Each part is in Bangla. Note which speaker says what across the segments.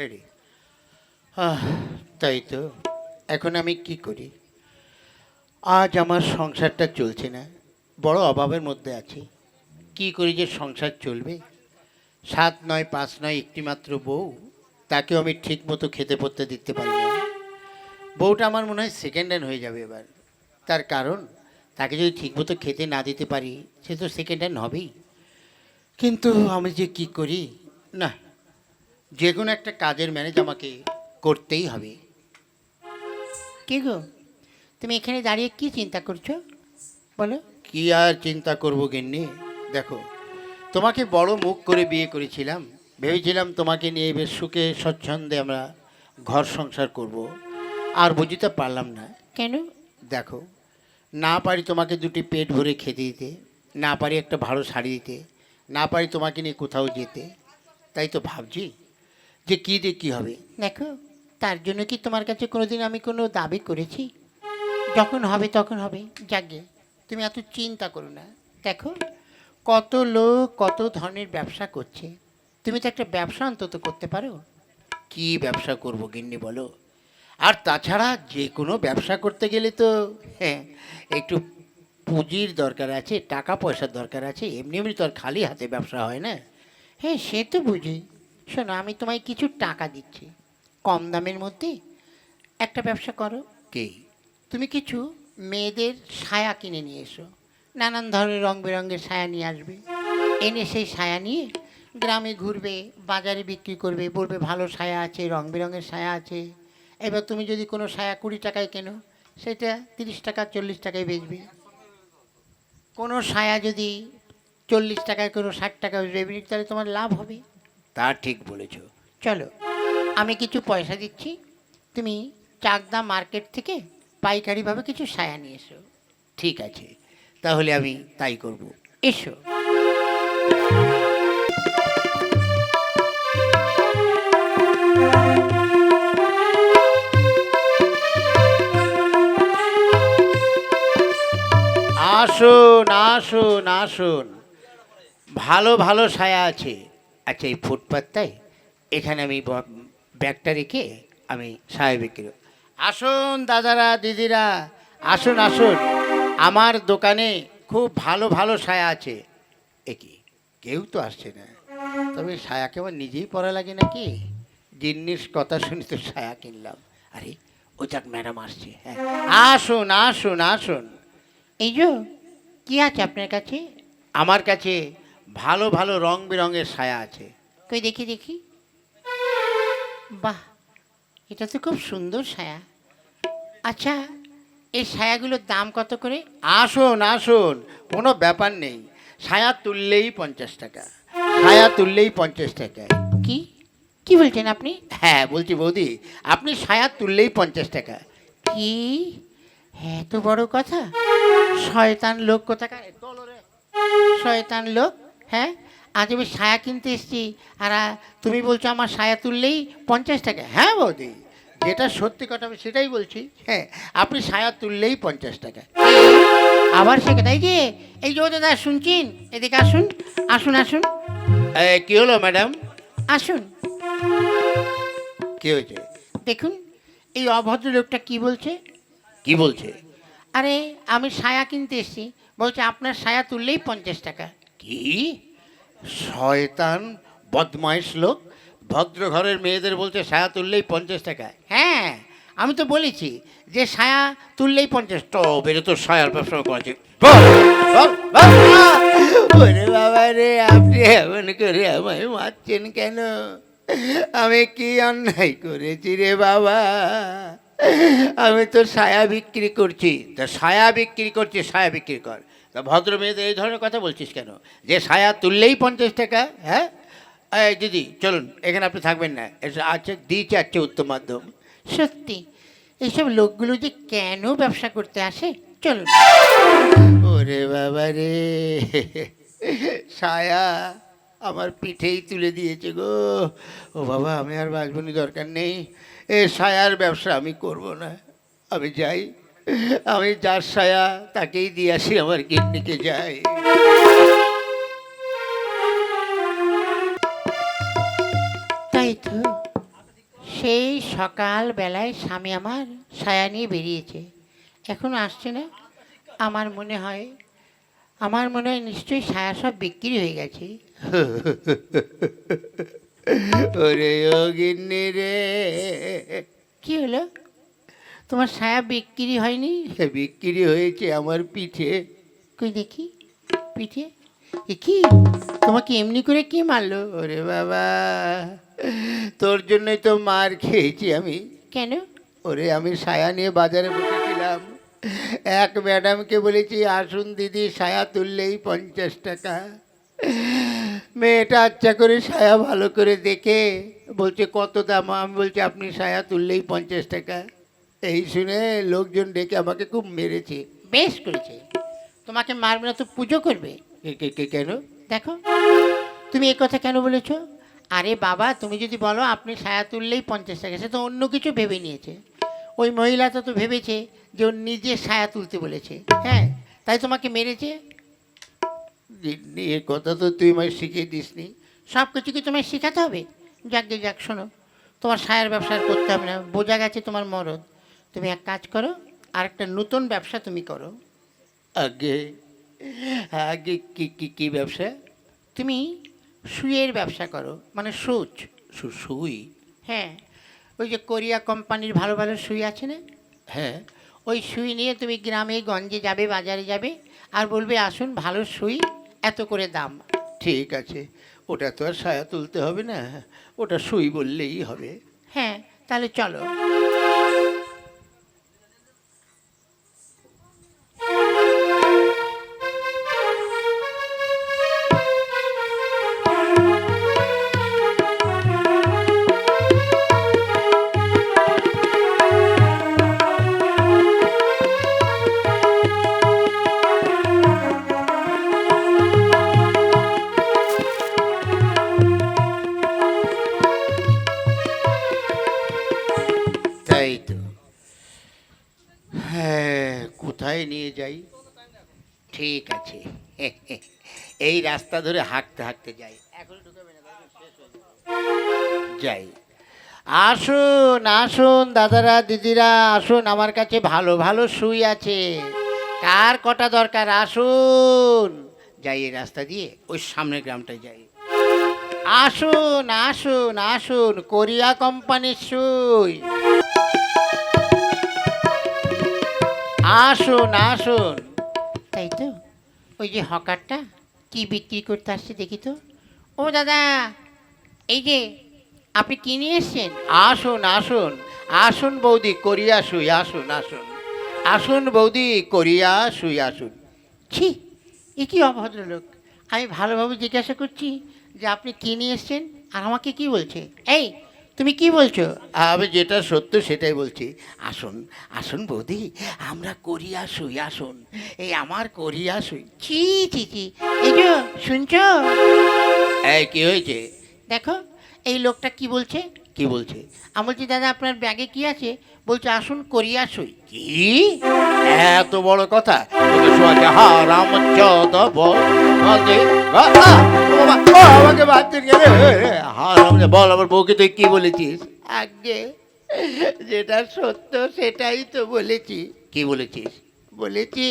Speaker 1: রেডি। তাই তো। এখন আমি কি করি? আজ আমার সংসারটা চলছে না। বড় অভাবের মধ্যে আছি। কি করি যে সংসার চলবে? সাত নয়, পাঁচ নয় একটি মাত্র বউ, তাকেও আমি ঠিক মতো খেতে পড়তে দিতে পারি না। বউটা আমার মনে হয় সেকেন্ড হ্যান্ড হয়ে যাবে এবার। তার কারণ, তাকে যদি ঠিকমতো খেতে না দিতে পারি, সে তো সেকেন্ড হ্যান্ড হবেই। কিন্তু আমি যে কি করি? না যে কোনো একটা কাজের ম্যানেজ আমাকে করতেই হবে।
Speaker 2: কি গো? তুমি এখানে দাঁড়িয়ে কি চিন্তা করছ? বলো।
Speaker 1: কি আর চিন্তা করব গিন্নি? দেখো তোমাকে বড় মুখ করে বিয়ে করেছিলাম। ভেবেছিলাম তোমাকে নিয়ে বেশ সুখে স্বচ্ছন্দে আমরা ঘর সংসার করব। আর বুঝতে পারলাম না।
Speaker 2: কেন?
Speaker 1: দেখো না পারি তোমাকে দুটি পেট ভরে খেতে দিতে না পারি একটা ভালো শাড়ি দিতে না পারি তোমাকে নিয়ে কোথাও যেতে। তাই তো ভাবছি যে কী দিয়ে কী হবে।
Speaker 2: দেখো তার জন্য কি তোমার কাছে কোনোদিন আমি কোনো দাবি করেছি? যখন হবে তখন হবে। যাগে তুমি এত চিন্তা করো না। দেখো কত লোক কত ধরনের ব্যবসা করছে। তুমি তো একটা ব্যবসা অন্তত করতে পারো।
Speaker 1: কি ব্যবসা করব গিন্নি বলো? আর তাছাড়া যে কোনো ব্যবসা করতে গেলে তো হ্যাঁ একটু পুঁজির দরকার আছে টাকা পয়সার দরকার আছে। এমনি এমনি তো আর খালি হাতে ব্যবসা হয় না।
Speaker 2: হ্যাঁ সে তো বুঝি। শোনো আমি তোমায় কিছু টাকা দিচ্ছি। কম দামের মধ্যে একটা ব্যবসা করো।
Speaker 1: কে?
Speaker 2: তুমি কিছু মেয়েদের সায়া কিনে নিয়ে এসো। নানান ধরনের রং বেরঙের সায়া নিয়ে আসবে। এনে সেই সায়া নিয়ে গ্রামে ঘুরবে বাজারে বিক্রি করবে বলবে ভালো সায়া আছে রং বেরঙের সায়া আছে। এবার তুমি যদি কোনো সায়া কুড়ি টাকায় কেনো সেটা তিরিশ টাকা চল্লিশ টাকায় বেচবে। কোনো সায়া যদি চল্লিশ টাকায় কোনো ষাট টাকা বেচবে তাহলে তোমার লাভ হবে।
Speaker 1: তা ঠিক বলেছ।
Speaker 2: চলো আমি কিছু পয়সা দিচ্ছি। তুমি চাকদা মার্কেট থেকে পাইকারিভাবে কিছু সায়া নিয়ে এসো।
Speaker 1: ঠিক আছে তাহলে আমি তাই করব।
Speaker 2: এসো।
Speaker 1: আসুন আসুন আসুন। ভালো ভালো সায়া আছে। আচ্ছা এই ফুটপাতটায় এখানে আমি ব্যাগটা রেখে আমি সায়া বিক্রি আসুন দাদারা, দিদিরা, আসুন আসুন। আমার দোকানে খুব ভালো ভালো সায়া আছে। এ কি? কেউ তো আসছে না। তবে সায়াকে আমার নিজেই পরা লাগে নাকি? জিনিস কথা শুনি তো সায়া কিনলাম। আরে, ও যাক, ম্যাডাম আসছে। হ্যাঁ। আসুন আসুন আসুন।
Speaker 2: এই যে, কি আছে আপনার কাছে?
Speaker 1: আমার কাছে ভালো ভালো রং বেরঙের সায়া আছে।
Speaker 2: কই দেখি দেখি। বাহ এটা তো খুব সুন্দর সায়া আচ্ছা এই সায়াগুলোর দাম কত করে?
Speaker 1: আসুন আসুন কোনো ব্যাপার নেই। সায়া তুললেই পঞ্চাশ টাকা। সায়া তুললেই পঞ্চাশ টাকা।
Speaker 2: কি? কি বলছেন আপনি?
Speaker 1: হ্যাঁ বলছি বৌদি আপনি সায়া তুললেই পঞ্চাশ টাকা।
Speaker 2: কি? হ্যাঁ তো বড় কথা? শয়তান লোক কোথাকার? শয়তান লোক? হ্যাঁ? আজ আমি সায়া কিনতে এসেছি। আর তুমি বলছো আমার সায়া তুললেই পঞ্চাশ টাকা।
Speaker 1: হ্যাঁ বৌদি যেটা সত্যি কথা আমি সেটাই বলছি। হ্যাঁ আপনি সায়া তুললেই পঞ্চাশ টাকা।
Speaker 2: আবার সে তাই যে এই যে দাদা শুনছেন? এদিকে আসুন আসুন আসুন।
Speaker 1: কি হলো ম্যাডাম?
Speaker 2: আসুন।
Speaker 1: কি হয়েছে?
Speaker 2: দেখুন এই অভদ্র লোকটা কি বলছে?
Speaker 1: কি বলছে?
Speaker 2: আরে আমি সায়া কিনতে এসেছি। বলছে আপনার সায়া তুললেই পঞ্চাশ টাকা।
Speaker 1: কি? শয়তান বদমাইশ লোক। ভদ্র ঘরের মেয়েদের বলছে, সায়া তুললেই পঞ্চাশ টাকা।
Speaker 2: হ্যাঁ আমি তো বলেছি যে সায়া তুললেই পঞ্চাশ।
Speaker 1: তো বেরো তো সায়ার ব্যবসা করেছে বাবা রে, আপনি এমন করে আমায় মারছেন কেন? আমি কি অন্যায় করেছি রে বাবা? আমি তো সায়া বিক্রি করছি। তা সায়া বিক্রি করছি, সায়া বিক্রি কর। তা ভদ্র মেয়েদের এই ধরনের কথা বলছিস কেন? যে সায়া তুললেই পঞ্চাশ টাকা হ্যাঁ? এই দিদি চলুন এখানে আপনি থাকবেন না। এসে আছে দিয়েছে আছে উত্তম মাধ্যম।
Speaker 2: সত্যি? এইসব লোকগুলো যে কেন ব্যবসা করতে আসে? চলুন।
Speaker 1: ওরে বাবা রে। সায়া আমার পিঠেই তুলে দিয়েছে গো। ও বাবা আমি আর বাঁচবনি দরকার নেই। এ সায়ার ব্যবসা আমি করব না। আমি যাই। আমি যার সায়া তাকেই দিয়ে আসি আমার গিন্নিকে যাই।
Speaker 2: তাই তো সেই সকাল বেলায় স্বামী আমার সায়া নিয়ে বেরিয়েছে। এখন আসছে না আমার মনে হয় আমার মনে হয় নিশ্চয়ই সায়া সব বিক্রি হয়ে গেছে।
Speaker 1: ওরে ও গিন্নি রে।
Speaker 2: কি হলো? তোমার সায়া বিক্রি হয়নি?
Speaker 1: বিক্রি হয়েছে আমার পিঠে।
Speaker 2: কই দেখি পিঠে? এ কি তোমাকে এমনি করে কি মারলো?
Speaker 1: ওরে বাবা। তোর জন্যই তো মার খেয়েছি আমি।
Speaker 2: কেন?
Speaker 1: ওরে আমি সায়া নিয়ে বাজারে বসেছিলাম। এক ম্যাডামকে বলেছি আসুন দিদি সায়া তুললেই পঞ্চাশ টাকা। মেয়েটা আচ্ছা করে সায়া ভালো করে দেখে বলছে কত দাম? আমি বলছি আপনি সায়া তুললেই পঞ্চাশ টাকা। এই শুনে লোকজন ডেকে আমাকে খুব মেরেছে।
Speaker 2: বেশ করেছে। তোমাকে মারবে না তো পুজো করবে?
Speaker 1: কে- কে- কে- কেন?
Speaker 2: দেখো তুমি এই কথা কেন বলেছ? আরে বাবা তুমি যদি বলো আপনি সায়া তুললেই পঞ্চাশ টাকা। সে তো অন্য কিছু ভেবে নিয়েছে। ওই মহিলাটা তো ভেবেছে যে ও নিজে সায়া তুলতে বলেছে। হ্যাঁ তাই তোমাকে মেরেছে?
Speaker 1: এ কথা তো তুই আমায় শিখিয়ে দিসনি।
Speaker 2: সব কিছু কি তোমায় শেখাতে হবে? যাক যাক শোনো। তোমার সায়ের ব্যবসা করতে হবে না। বোঝা গেছে তোমার মরদ। তুমি এক কাজ করো আর একটা নতুন ব্যবসা তুমি করো।
Speaker 1: আগে আগে কি কি কি ব্যবসা?
Speaker 2: তুমি সুইয়ের ব্যবসা করো মানে সুচ।
Speaker 1: সুই?
Speaker 2: হ্যাঁ ওই যে কোরিয়া কোম্পানির ভালো ভালো সুই আছে না?
Speaker 1: হ্যাঁ।
Speaker 2: ওই সুই নিয়ে তুমি গ্রামে গঞ্জে যাবে বাজারে যাবে আর বলবে আসুন ভালো সুই এত করে দাম।
Speaker 1: ঠিক আছে ওটা তো আর সায়া তুলতে হবে না ওটা সুই বললেই হবে।
Speaker 2: হ্যাঁ তাহলে চলো।
Speaker 1: কোথায় নিয়ে যাই? ঠিক আছে। এই রাস্তা ধরে হাঁটতে হাঁটতে যাই। যাই। আসুন আসুন, দাদারা, দিদিরা, আসুন, আমার কাছে ভালো ভালো সুই আছে। কার কটা দরকার? আসুন। যাই এই রাস্তা দিয়ে, ওই সামনের গ্রামটায় যাই। আসুন আসুন আসুন, কোরিয়া কোম্পানির সুই। আসুন আসুন।
Speaker 2: তাই তো? ওই যে হকারটা কি বিক্রি করতে আসছে দেখি তো। ও দাদা এই যে আপনি কি নিয়ে এসছেন?
Speaker 1: আসুন আসুন আসুন বৌদি কোরিয়া সুই আসুন আসুন। আসুন বৌদি কোরিয়া সুই আসুন।
Speaker 2: ছি এ কি অভদ্রলোক। আমি ভালোভাবে জিজ্ঞাসা করছি যে আপনি কি নিয়ে এসছেন আর আমাকে কি বলছে? এই তুমি কি বলছো?
Speaker 1: আমি যেটা সত্য সেটাই বলছি। আসুন আসুন বৌদি আমরা করিয়া শুই আসুন। এই আমার করিয়া শুই।
Speaker 2: চি চি চি এই যে শুনছ?
Speaker 1: এই কি হয়েছে?
Speaker 2: দেখো এই লোকটা কি বলছে?
Speaker 1: কি বলছে?
Speaker 2: আমি বলছি দাদা আপনার ব্যাগে কি আছে? বলছে আসুন কোরিয়া সই।
Speaker 1: কি? এত বড় কথা? আমাকে বাচ্চার গেলে। হারাম বল আমার বউকে তুই কি বলেছিস? আগে যেটা সত্য সেটাই তো বলেছি। কি বলেছিস? বলেছি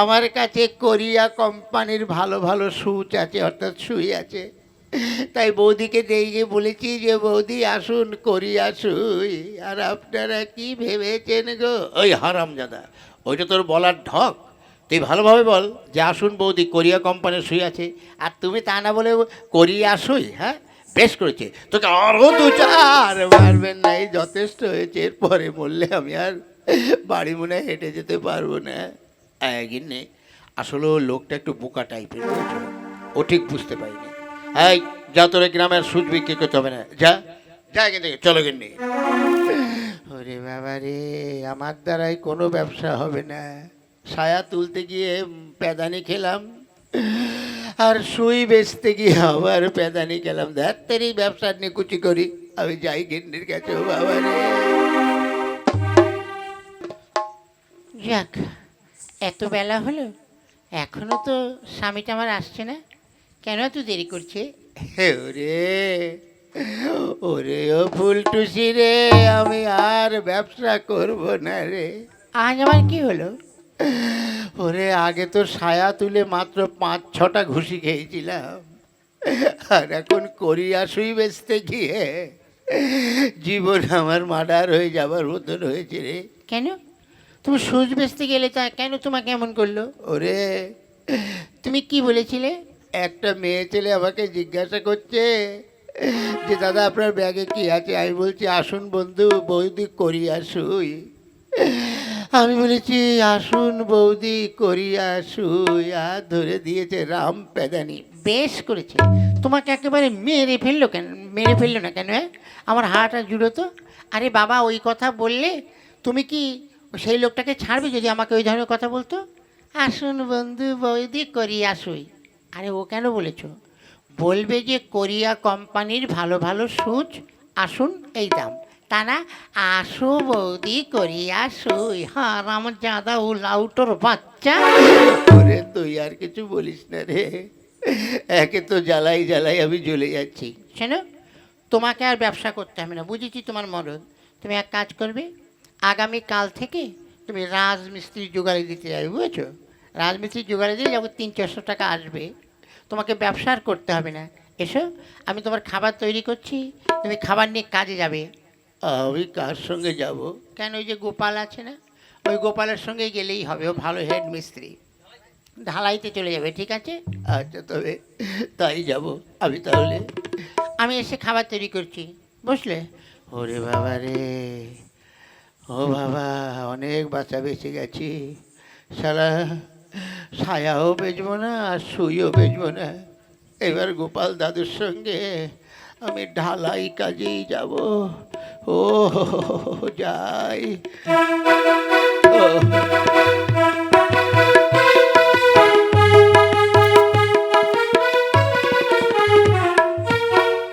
Speaker 1: আমার কাছে কোরিয়া কোম্পানির ভালো ভালো সুচ আছে অর্থাৎ সুই আছে। তাই বৌদিকে গিয়ে বলেছি যে, বৌদি, আসুন, করি, আসুই। আর আপনারা কি ভেবেছেন গো? ওই হারাম দাদা ওইটা তোর বলার ঢক। তুই ভালোভাবে বল যে, আসুন বৌদি, কোরিয়া কোম্পানির সুই আছে। আর তুমি তা না বলে কোরিয়া আসুই হ্যাঁ? বেশ করেছে। তোকে আরও দু চার মারবেন না, এই যথেষ্ট হয়েছে। এরপরে বললে আমি আর বাড়ি মনে হেঁটে যেতে পারব না। গিন্নে, আসলে লোকটা একটু বোকা টাইপের ও ঠিক বুঝতে পারিনি। এই, যা তোরা গ্রামের সুদ বিক্রি করতে হবে না। যা যা থেকে, চলো গিন্নি। ওরে বাবা রে, আমার দ্বারাই কোনো ব্যবসা হবে না। সায়া তুলতে গিয়ে প্যাদানি খেলাম, আর সুই বেচতে গিয়ে আবার প্যাদানি খেলাম। ধ্যাত্তেরই ব্যবসা নিকুচি করি। আমি যাই গিন্নির কাছে বাবা রে।
Speaker 2: যাক, এত বেলা হলো, এখনও তো স্বামীটা আমার আসছে না। কেন এত দেরি করছে?
Speaker 1: হে ওরে ওরে ও ফুলটুসি রে আমি আর ব্যবসা করব না রে।
Speaker 2: আজ আমার কি হলো?
Speaker 1: ওরে আগে তো সায়া তুলে মাত্র পাঁচ ছটা ঘুষি খেয়েছিলাম। আর এখন করিয়া শুই বেচতে গিয়ে জীবন আমার মার্ডার হয়ে যাবার মতন হয়েছে রে।
Speaker 2: কেন? তুমি সুচ বেচতে গেলে তা কেন তোমাকে এমন করল?
Speaker 1: ওরে
Speaker 2: তুমি কি বলেছিলে?
Speaker 1: একটা মেয়ে ছেলে আমাকে জিজ্ঞাসা করছে যে, দাদা, আপনার ব্যাগে কি আছে? আমি বলছি, আসুন বন্ধু, বৌদি, করি আসুই। আমি বলেছি, আসুন বৌদি করিয়া শুই আর ধরে দিয়েছে রাম পেদানি
Speaker 2: বেশ করেছে। তোমাকে একেবারে মেরে ফেলল কেন? মেরে ফেলল না কেন হ্যাঁ? আমার হাড়টা জুড়ো তো। আরে বাবা, ওই কথা বললে তুমি কি সেই লোকটাকে ছাড়বে যদি আমাকে ওই ধরনের কথা বলতো? আসুন বন্ধু, বৌদি, করি শুই আরে ও কেন বলেছ? বলবে যে কোরিয়া কোম্পানির ভালো ভালো সুচ আসুন এই দাম। তা না আসো বৌদি করিয়া শুই হার আমার জাদা ও লাউটোর বাচ্চা।
Speaker 1: ওরে তুই আর কিছু বলিস না রে। একে তো জ্বালাই জ্বালাই আমি জ্বলে যাচ্ছি।
Speaker 2: শোনো তোমাকে আর ব্যবসা করতে হবে না বুঝেছি তোমার মরদ তুমি এক কাজ করবে আগামী কাল থেকে তুমি রাজমিস্ত্রি জোগাড়ি দিতে যাবে বুঝেছ? রাজমিস্ত্রি জোগাড়ি দিয়ে যখন তিন চারশো টাকা আসবে। তোমাকে ব্যবসা আর করতে হবে না। এসো আমি তোমার খাবার তৈরি করছি তুমি খাবার নিয়ে কাজে যাবে।
Speaker 1: আমি কার সঙ্গে যাব?
Speaker 2: কেন ওই যে গোপাল আছে না? ওই গোপালের সঙ্গে গেলেই হবে ও ভালো হেড মিস্ত্রি। ঢালাইতে চলে যাবে ঠিক আছে?
Speaker 1: আচ্ছা তবে তাই যাব আমি তাহলে।
Speaker 2: আমি এসে খাবার তৈরি করছি বুঝলে?
Speaker 1: ওরে বাবা রে ও বাবা অনেক বাচ্চা বেঁচে গেছি। সারা ছায়াও বেচবো না আর শুইও বেচবো না এবার গোপাল দাদুর সঙ্গে আমি ঢালাই কাজেই যাব। ও যাই।